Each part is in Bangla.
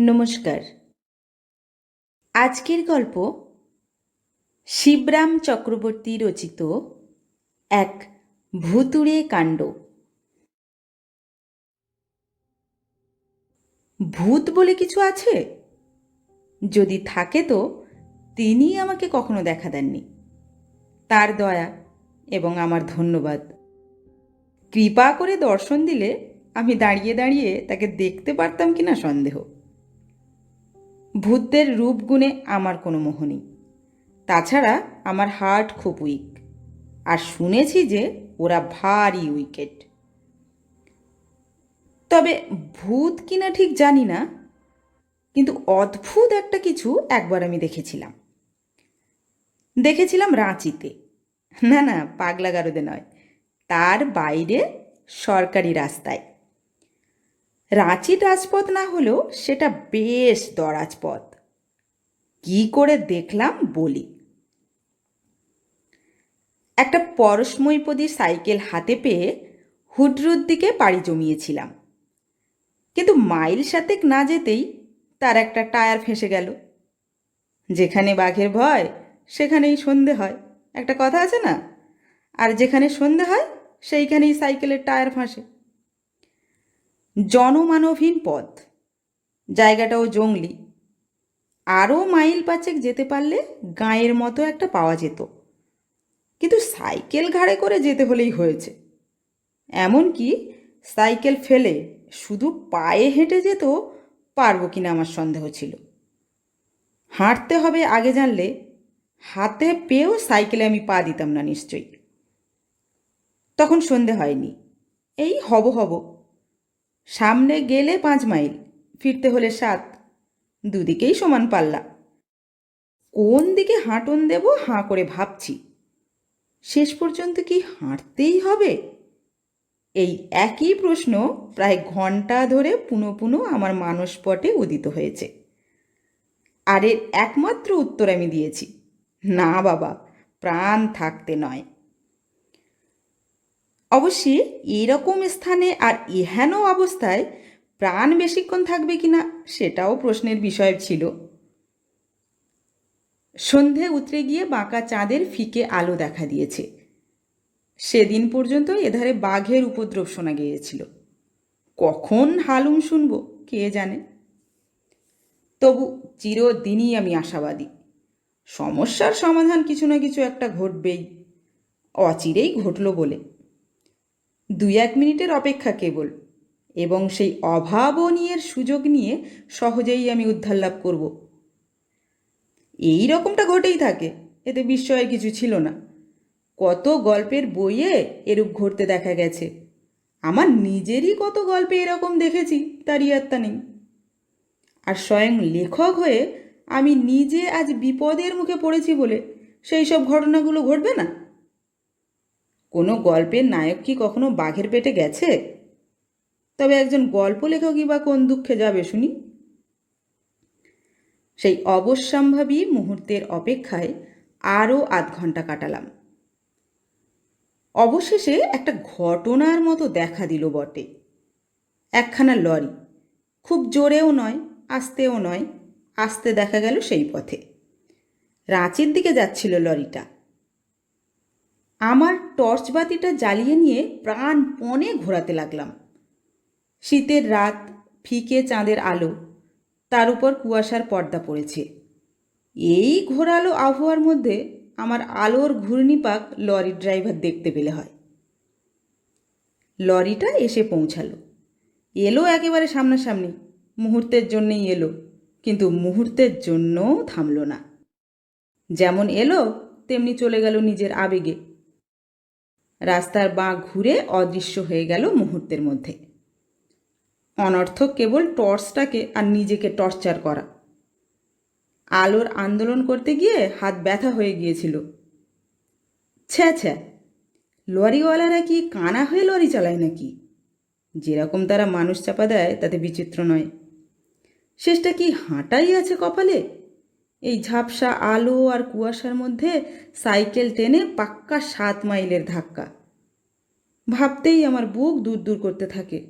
নমস্কার। আজকের গল্প শিবরাম চক্রবর্তী রচিত এক ভুতুড়ে কাণ্ড। ভূত বলে কিছু আছে? যদি থাকে তো তিনি আমাকে কখনো দেখা দেননি। তার দয়া এবং আমার ধন্যবাদ। কৃপা করে দর্শন দিলে আমি দাঁড়িয়ে দাঁড়িয়ে তাকে দেখতে পারতাম কিনা সন্দেহ। ভূতদের রূপগুণে আমার কোনো মোহ নেই। তাছাড়া আমার হার্ট খুব উইক। আর শুনেছি যে ওরা ভারী উইকেট। তবে ভূত কিনা ঠিক জানি না, কিন্তু অদ্ভুত একটা কিছু একবার আমি দেখেছিলাম। দেখেছিলাম রাঁচিতে। না না পাগলা গারদে নয়, তার বাইরে সরকারি রাস্তায়। রাঁচির রাজপথ না হলেও সেটা বেশ দরাজপথ। কি করে দেখলাম বলি। একটা পরশময়ীপদী সাইকেল হাতে পেয়ে হুডরুর দিকে পাড়ি জমিয়েছিলাম। কিন্তু মাইল সাতেক না যেতেই তার একটা টায়ার ফেঁসে গেল। যেখানে বাঘের ভয়, সেখানেই সন্ধে হয়। একটা কথা আছে না? আর যেখানে সন্ধে হয়, সেইখানেই সাইকেলের টায়ার ফাঁসে। জনমানবহীন পথ। জায়গাটাও জঙ্গলি। আরও মাইল পাচেক যেতে পারলে গাঁয়ের মতো একটা পাওয়া যেত। কিন্তু সাইকেল ঘাড়ে করে যেতে হলেই হয়েছে। এমনকি সাইকেল ফেলে শুধু পায়ে হেঁটে যেত পারব কিনা আমার সন্দেহ ছিল। হাঁটতে হবে আগে জানলে, হাতে পেয়েও সাইকেলে আমি পা দিতাম না নিশ্চয়ই। তখন সন্ধে হয়নি। এই হব হব সামনে গেলে পাঁচ মাইল, ফিরতে হলে সাত। দুদিকেই সমান পাল্লা। কোন দিকে হাঁটন দেব, হাঁ করে ভাবছি। শেষ পর্যন্ত কি হাঁটতেই হবে? এই একই প্রশ্ন প্রায় ঘণ্টা ধরে পুনো পুনো আমার মানসপটে উদিত হয়েছে। আর এর একমাত্র উত্তর আমি দিয়েছি। না বাবা, প্রাণ থাকতে নয়। অবশ্যই এরকম স্থানে আর এহেন অবস্থায় প্রাণ বেশিক্ষণ থাকবে কিনা সেটাও প্রশ্নের বিষয় ছিল। সন্ধে উতরে গিয়ে বাঁকা চাঁদের ফিকে আলো দেখা দিয়েছে। সেদিন পর্যন্ত এধারে বাঘের উপদ্রব শোনা গিয়েছিল। কখন হালুম শুনব, কে জানে? তবু চিরদিনই আমি আশাবাদী। সমস্যার সমাধান কিছু না কিছু একটা ঘটবেই, অচিরেই ঘটল বলে। দুই এক মিনিটের অপেক্ষা কেবল এবং সেই অভাবনীয়ের সুযোগ নিয়ে সহজেই আমি উদ্ধার লাভ করব। এই রকমটা ঘটেই থাকে, এতে বিস্ময়ের কিছু ছিল না। কত গল্পের বইয়ে এরূপ ঘটতে দেখা গেছে। আমার নিজেরই কত গল্পে এরকম দেখেছি তার ইয়াত্তা নেই। আর স্বয়ং লেখক হয়ে আমি নিজে আজ বিপদের মুখে পড়েছি বলে সেই সব ঘটনাগুলো ঘটবে না? কোনো গল্পের নায়ক কি কখনো বাঘের পেটে গেছে? তবে একজন গল্প লেখকই বা কোন দুঃখে যাবে শুনি। সেই অবশ্যম্ভাবী মুহূর্তের অপেক্ষায় আরও আধ ঘণ্টা কাটালাম। অবশেষে একটা ঘটনার মতো দেখা দিল বটে। একখানা লরি। খুব জোরেও নয়, আস্তেও নয়, আস্তে দেখা গেল সেই পথে। রাঁচির দিকে যাচ্ছিল লরিটা। আমার টর্চ বাতিটা জ্বালিয়ে নিয়ে প্রাণপণে ঘোরাতে লাগলাম। শীতের রাত, ফিকে চাঁদের আলো, তার উপর কুয়াশার পর্দা পড়েছে। এই ঘোরালো আবহাওয়ার মধ্যে আমার আলোর ঘূর্ণিপাক লরির ড্রাইভার দেখতে পেলে হয়। লরিটা এসে পৌঁছালো। এলো একেবারে সামনাসামনি। মুহূর্তের জন্যেই এলো, কিন্তু মুহূর্তের জন্যও থামলো না। যেমন এলো, তেমনি চলে গেল নিজের আবেগে। রাস্তার বাঁ ঘুরে অদৃশ্য হয়ে গেল মুহূর্তের মধ্যে। অনর্থক কেবল টর্চটাকে আর নিজেকে টর্চার করা। আলোর আন্দোলন করতে গিয়ে হাত ব্যথা হয়ে গিয়েছিল। ছ্যা ছ্যা, লরিওয়ালারা কি কানা হয়ে লরি চালায় নাকি? যেরকম তারা মানুষ চাপা দেয়, তাতে বিচিত্র নয়। শেষটা কি হাঁটাই আছে কপালে? এই ঝাপসা আলো আর কুয়াশার মধ্যে সাইকেল টেনে পাক্কা সাত মাইলের ধাক্কা। ভাবতেই আমার বুক দূর দূর করতে থাকে।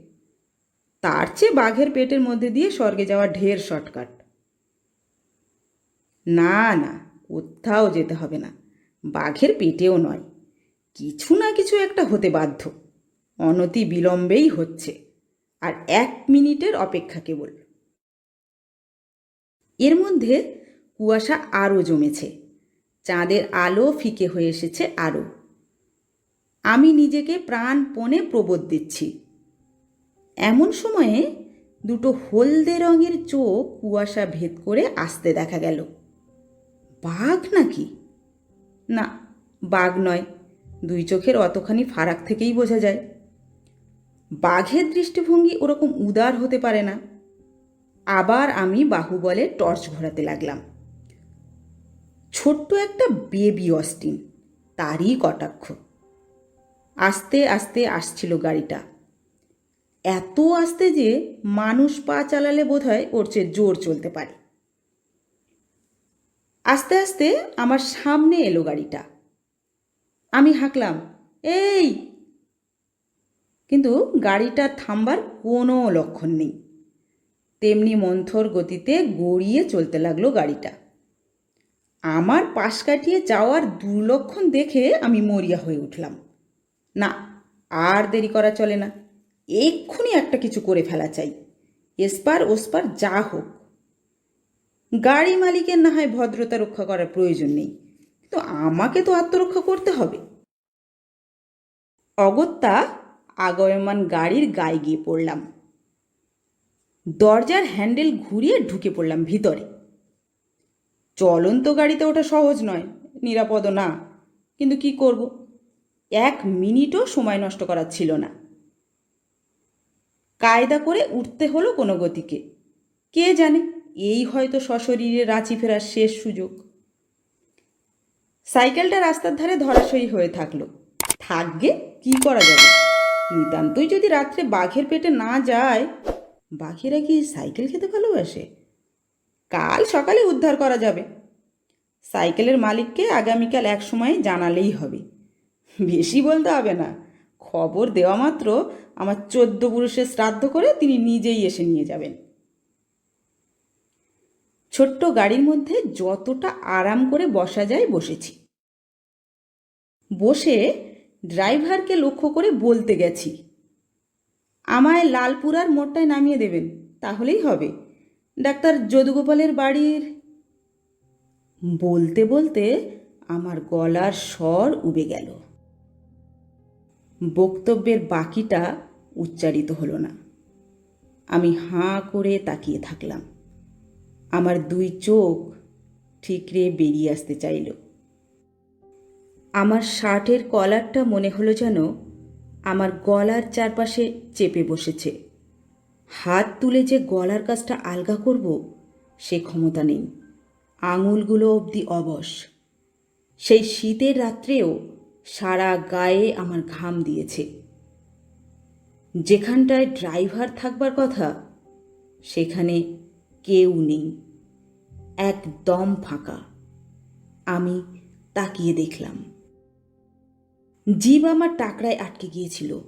তার চেয়ে বাঘের পেটের মধ্যে দিয়ে স্বর্গে যাওয়া ঢের শর্টকাট। না না, কোথাও যেতে হবে না। বাঘের পেটেও নয়। কিছু না কিছু একটা হতে বাধ্য। অনতি বিলম্বেই হচ্ছে। আর এক মিনিটের অপেক্ষা কেবল। এর মধ্যে কুয়াশা আরও জমেছে। চাঁদের আলো ফিকে হয়ে এসেছে আরও। আমি নিজেকে প্রাণপণে প্রবোধ দিচ্ছি। এমন সময়ে দুটো হলদে রঙের চোখ কুয়াশা ভেদ করে আসতে দেখা গেল। বাঘ নাকি? না, বাঘ নয়। দুই চোখের অতখানি ফারাক থেকেই বোঝা যায়। বাঘের দৃষ্টিভঙ্গি ওরকম উদার হতে পারে না। আবার আমি বাহুবলে টর্চ ঘোরাতে লাগলাম। ছোট্ট একটা বেবি অস্টিন, তারই কটাক্ষ। আস্তে আস্তে আসছিল গাড়িটা। এত আস্তে যে মানুষ পা চালালে বোধহয় ওর চেয়ে জোর চলতে পারে। আস্তে আস্তে আমার সামনে এলো গাড়িটা। আমি হাঁকলাম, এই! কিন্তু গাড়িটা থামবার কোনো লক্ষণ নেই। তেমনি মন্থর গতিতে গড়িয়ে চলতে লাগল গাড়িটা। আমার পাশ কাটিয়ে যাওয়ার দুর্লক্ষণ দেখে আমি মরিয়া হয়ে উঠলাম। না, আর দেরি করা চলে না। এক্ষুনি একটা কিছু করে ফেলা চাই। এসপার ওসপার যা হোক। গাড়ি মালিকের না হয় ভদ্রতা রক্ষা করার প্রয়োজন নেই। কিন্তু আমাকে তো আত্মরক্ষা করতে হবে। অগত্যা আগয়মান গাড়ির গায়ে গিয়ে পড়লাম। দরজার হ্যান্ডেল ঘুরিয়ে ঢুকে পড়লাম ভিতরে। চলন্ত গাড়িতে ওটা সহজ নয় নিরাপদ না। কিন্তু কি করব? এক মিনিটও সময় নষ্ট করার ছিল না। কায়দা করে উঠতে হলো কোনো গতিকে। কে জানে, এই হয়তো সশরীরে রাঁচি ফেরার শেষ সুযোগ। সাইকেলটা রাস্তার ধারে ধরাশয়ী হয়ে থাকল। থাকবে, কি করা যাবে? নিতান্তই যদি রাত্রে বাঘের পেটে না যায়, বাঘেরা কি সাইকেল খেতে ভালোবাসে? কাল সকালে উদ্ধার করা যাবে। সাইকেলের মালিককে আগামীকাল এক সময় জানালেই হবে। বেশি বলতে হবে না। খবর দেওয়া মাত্র আমার চোদ্দ পুরুষের শ্রাদ্ধ করে তিনি নিজেই এসে নিয়ে যাবেন। ছোট্ট গাড়ির মধ্যে যতটা আরাম করে বসা যায় বসেছি। বসে ড্রাইভারকে লক্ষ্য করে বলতে গেছি, আমায় লালপুরার মোড়টায় নামিয়ে দেবেন, তাহলেই হবে। ডাক্তার যদুগোপালের বাড়ির। বলতে বলতে আমার গলার স্বর উবে গেল। বক্তব্যের বাকিটা উচ্চারিত হলো না। আমি হাঁ করে তাকিয়ে থাকলাম। আমার দুই চোখ ঠিকরে বেরিয়ে আসতে চাইল। আমার শার্টের কলারটা মনে হলো যেন আমার গলার চারপাশে চেপে বসেছে। হাত তুলে যে গলার কাজটা আলগা করব, সে ক্ষমতা নেই। আঙুলগুলো অবধি অবশ। সেই শীতের রাত্রেও সারা গায়ে আমার ঘাম দিয়েছে। যেখানটায় ড্রাইভার থাকবার কথা, সেখানে কেউ নেই। একদম ফাঁকা। আমি তাকিয়ে দেখলাম। জীব আমার টাকরায় আটকে গিয়েছিল।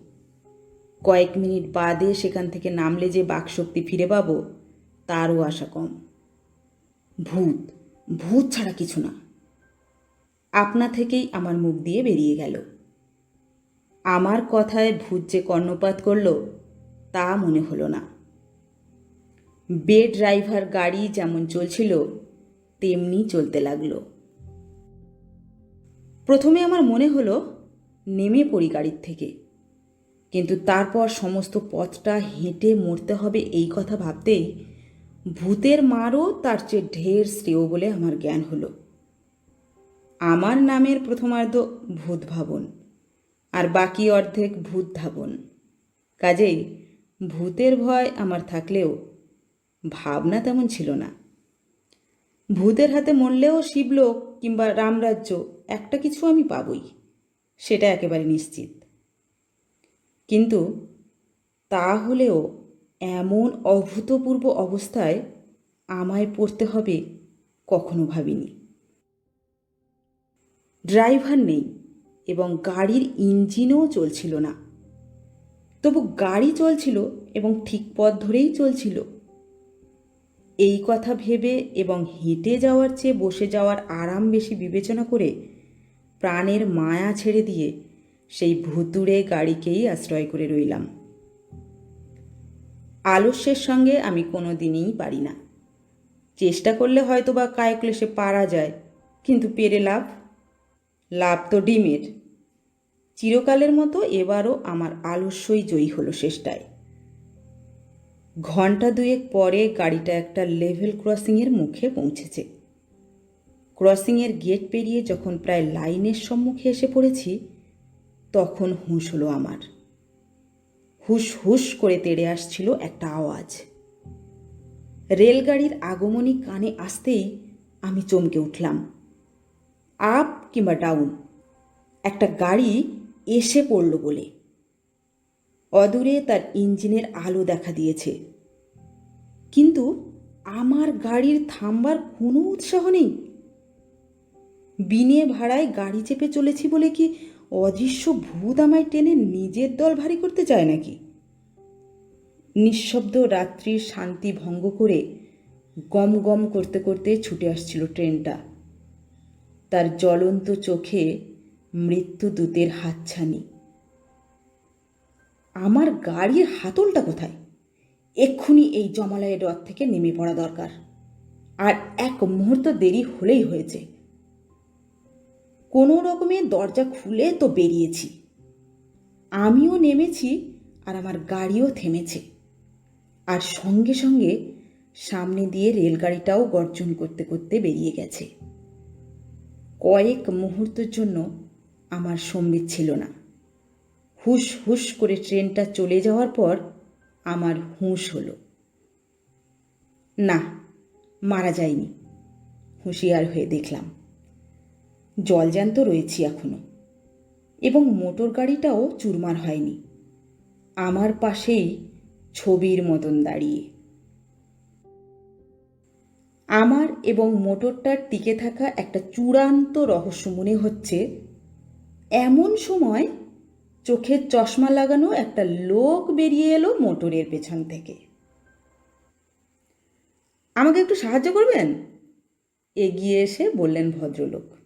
কয়েক মিনিট বাদে সেখান থেকে নামলে যে বাকশক্তি ফিরে পাব, তারও আশা কম। ভূত ভূত ছাড়া কিছু না। আপনা থেকেই আমার মুখ দিয়ে বেরিয়ে গেল। আমার কথায় ভূত যে কর্ণপাত করল, তা মনে হলো না। বে ড্রাইভার গাড়ি যেমন চলছিল, তেমনি চলতে লাগল। প্রথমে আমার মনে হলো, নেমে পড়ি গাড়ির থেকে। কিন্তু তারপর সমস্ত পথটা হেঁটে মরতে হবে এই কথা ভাবতেই ভূতের মারও তার চেয়ে ঢের শ্রেয় বলে আমার জ্ঞান হলো। আমার নামের প্রথমার্ধ ভূত ভাবন, আর বাকি অর্ধেক ভূত ধাবন। কাজেই ভূতের ভয় আমার থাকলেও ভাবনা তেমন ছিল না। ভূতের হাতে মরলেও শিবলোক কিংবা রামরাজ্য একটা কিছু আমি পাবই, সেটা একেবারে নিশ্চিত। কিন্তু তা হলেও এমন অভূতপূর্ব অবস্থায় আমায় পড়তে হবে কখনো ভাবিনি। ড্রাইভার নেই এবং গাড়ির ইঞ্জিনও চলছিল না। তবু গাড়ি চলছিল এবং ঠিক পথ ধরেই চলছিল। এই কথা ভেবে এবং হেঁটে যাওয়ার চেয়ে বসে যাওয়ার আরাম বেশি বিবেচনা করে প্রাণের মায়া ছেড়ে দিয়ে সেই ভুতুড়ে গাড়িকেই আশ্রয় করে রইলাম। আলস্যের সঙ্গে আমি কোনো দিনই পারি না। চেষ্টা করলে হয়তো বা কায়ক্লেশে পারা যায়, কিন্তু পেরে লাভ? লাভ তো ডিমের। চিরকালের মতো এবারও আমার আলস্যই জয়ী হলো শেষটায়। ঘণ্টা দুয়েক পরে গাড়িটা একটা লেভেল ক্রসিংয়ের মুখে পৌঁছেছে। ক্রসিংয়ের গেট পেরিয়ে যখন প্রায় লাইনের সম্মুখে এসে পড়েছি তখন হুঁশ হলো আমার। হুস হুস করে তেড়ে আসছিল একটা আওয়াজ। রেলগাড়ির আগমনী কানে আসতেই আমি চমকে উঠলাম। আপ কিংবা ডাউন, একটা গাড়ি এসে পড়ল বলে। অদূরে তার ইঞ্জিনের আলো দেখা দিয়েছে। কিন্তু আমার গাড়ির থামবার কোনো উৎসাহ নেই। বিনে ভাড়ায় গাড়ি চেপে চলেছি বলে কি অদৃশ্য ভূত আমায় টেনে নিজের দল ভারী করতে চায় নাকি? নিঃশব্দ রাত্রির শান্তি ভঙ্গ করে গম গম করতে করতে ছুটে আসছিল ট্রেনটা। তার জ্বলন্ত চোখে মৃত্যু মৃত্যুদূতের হাতছানি। আমার গাড়ির হাতলটা কোথায়? এক্ষুনি এই জমালয়ের রথ থেকে নেমে পড়া দরকার। আর এক মুহূর্ত দেরি হলেই হয়েছে। কোনো রকমে দরজা খুলে তো বেরিয়েছি। আমিও নেমেছি আর আমার গাড়িও থেমেছে। আর সঙ্গে সঙ্গে সামনে দিয়ে রেলগাড়িটাও গর্জন করতে করতে বেরিয়ে গেছে। কয়েক মুহূর্তের জন্য আমার সম্বিত ছিল না। হুস হুস করে ট্রেনটা চলে যাওয়ার পর আমার হুঁশ হলো। না, মারা যায়নি। হুঁশিয়ার হয়ে দেখলাম। জলজ্যান্ত রয়েছি এখনও। এবং মোটর গাড়িটাও চুরমার হয়নি। আমার পাশেই ছবির মতন দাঁড়িয়ে। আমার এবং মোটরটার টিকে থাকা একটা চূড়ান্ত রহস্য মনে হচ্ছে। এমন সময় চোখের চশমা লাগানো একটা লোক বেরিয়ে এলো মোটরের পেছন থেকে। আমাকে একটু সাহায্য করবেন? এগিয়ে এসে বললেন ভদ্রলোক।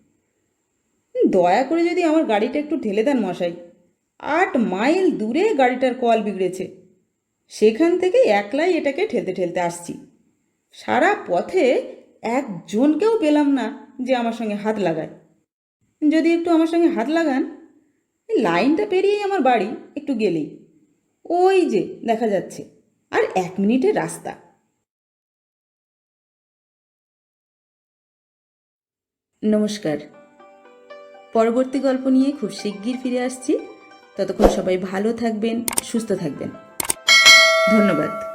দয়া করে যদি আমার গাড়িটা একটু ঠেলে দেন মশাই। আট মাইল দূরে গাড়িটার কল বিগড়েছে। সেখান থেকে একলাই এটাকে ঠেলতে ঠেলতে আসছি। সারা পথে একজনকেও পেলাম না যে আমার সঙ্গে হাত লাগায়। যদি একটু আমার সঙ্গে হাত লাগান লাইনটা পেরিয়েই আমার বাড়ি, একটু গেলেই। ওই যে, দেখা যাচ্ছে। আর এক মিনিটের রাস্তা। নমস্কার। পরবর্তী গল্প নিয়ে খুব শিগগির ফিরে আসছি। ততক্ষণ সবাই ভালো থাকবেন সুস্থ থাকবেন। ধন্যবাদ।